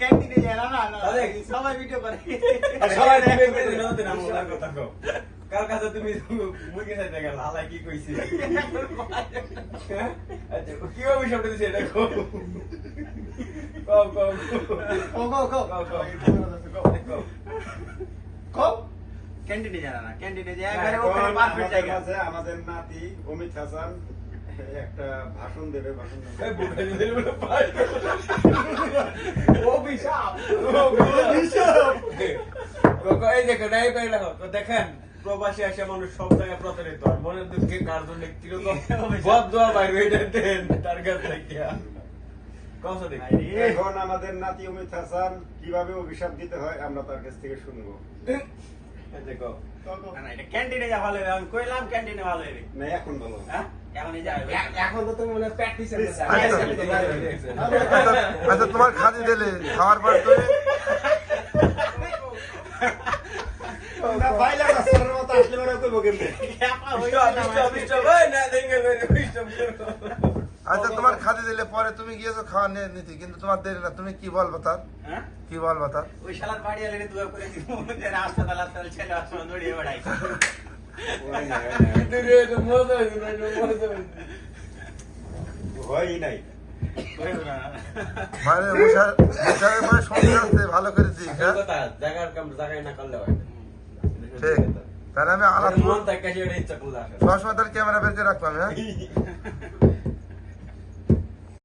ক্যান্টিনে যায় না না, না সবাই ভিডিও করে। সবাই দেখবে করে দিল তো না মোলার কথা কও কার কাছে তুমি মুরগি খাইতে গেল? আলাই কি কইছি? আচ্ছা কি অভিশাপ দিছে এটা কও? কও কও কো কো কো কও। কও কও। ক্যান্টিনে যায় না ক্যান্টিনে যায় হ্যাঁ, ওখানে পারফেক্ট আমাদের জায়গা মাঝে আমাদের নাতি অমিত হাসান একটা ভাষণ দেবে ভাষণ দেবে। এই বুড়া দিলে বলে পাই অভিশাপ অভিশাপ কোকো দেখেন প্রবাসী আসে মানুষ সব জায়গায় প্রতারিত মনের দুঃখে কার জন্য এখন আমাদের নাতি অমিত হাসান কীভাবে অভিশাপ দিতে হয় আমরা তার কাছ থেকে শুনব ক্যান্টিনে যা ভালো হবে আমি কইলাম ক্যান্টিনে ভালো না এখন আচ্ছা আচ্ছা তোমার খাদি দিলে, খাওয়ার পর তুমি আচ্ছা তোমার খাদি দিলে পরে তুমি গিয়েছো খাওয়া নিয়ে নিতে কিন্তু তোমার দেরি না তুমি কি বলব তার? হ্যাঁ? কি বলব তার? ওই শালার বাড়ি আলে দুয়া করে হাসপাতাল ছেলে হাসপাতাল দৌড়িয়ে বেড়াই। ভয়ই নাই। মানে ভালো করে দিই হ্যাঁ? জায়গার কাম জায়গায় না করলে হয় না। ঠিক তাহলে আমি আলাদা মন থাকে সেটা ইচ্ছা করলে আসে না। সবসময় তার ক্যামেরা বের করে রাখলাম হ্যাঁ